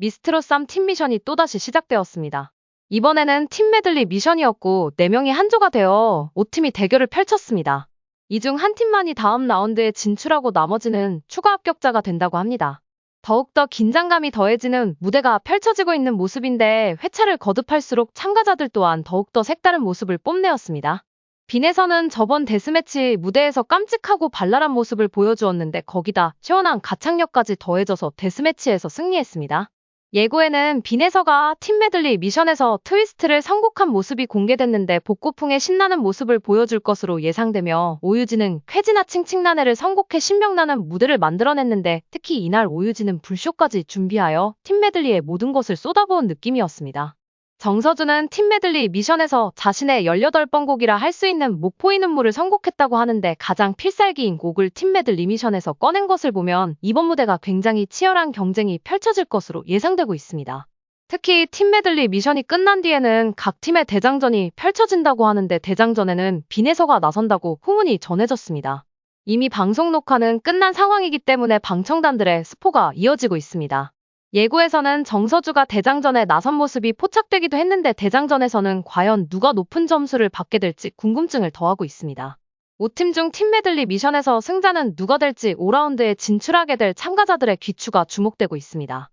미스트로 쌈팀 미션이 또다시 시작되었습니다. 이번에는 팀 메들리 미션이었고 4명이 한조가 되어 5팀이 대결을 펼쳤습니다. 이 중 한 팀만이 다음 라운드에 진출하고 나머지는 추가 합격자가 된다고 합니다. 더욱더 긴장감이 더해지는 무대가 펼쳐지고 있는 모습인데 회차를 거듭할수록 참가자들 또한 더욱더 색다른 모습을 뽐내었습니다. 빈에서는 저번 데스매치 무대에서 깜찍하고 발랄한 모습을 보여주었는데 거기다 시원한 가창력까지 더해져서 데스매치에서 승리했습니다. 예고에는 빈에서가 팀 메들리 미션에서 트위스트를 선곡한 모습이 공개됐는데 복고풍의 신나는 모습을 보여줄 것으로 예상되며 오유진은 쾌지나 칭칭나네를 선곡해 신명나는 무대를 만들어냈는데 특히 이날 오유진은 불쇼까지 준비하여 팀 메들리의 모든 것을 쏟아부은 느낌이었습니다. 정서준은 팀 메들리 미션에서 자신의 18번 곡이라 할 수 있는 목포이 눈물을 선곡했다고 하는데 가장 필살기인 곡을 팀 메들리 미션에서 꺼낸 것을 보면 이번 무대가 굉장히 치열한 경쟁이 펼쳐질 것으로 예상되고 있습니다. 특히 팀 메들리 미션이 끝난 뒤에는 각 팀의 대장전이 펼쳐진다고 하는데 대장전에는 빈에서가 나선다고 후문이 전해졌습니다. 이미 방송 녹화는 끝난 상황이기 때문에 방청단들의 스포가 이어지고 있습니다. 예고에서는 정서주가 대장전에 나선 모습이 포착되기도 했는데 대장전에서는 과연 누가 높은 점수를 받게 될지 궁금증을 더하고 있습니다. 5팀 중 팀 메들리 미션에서 승자는 누가 될지 5라운드에 진출하게 될 참가자들의 귀추가 주목되고 있습니다.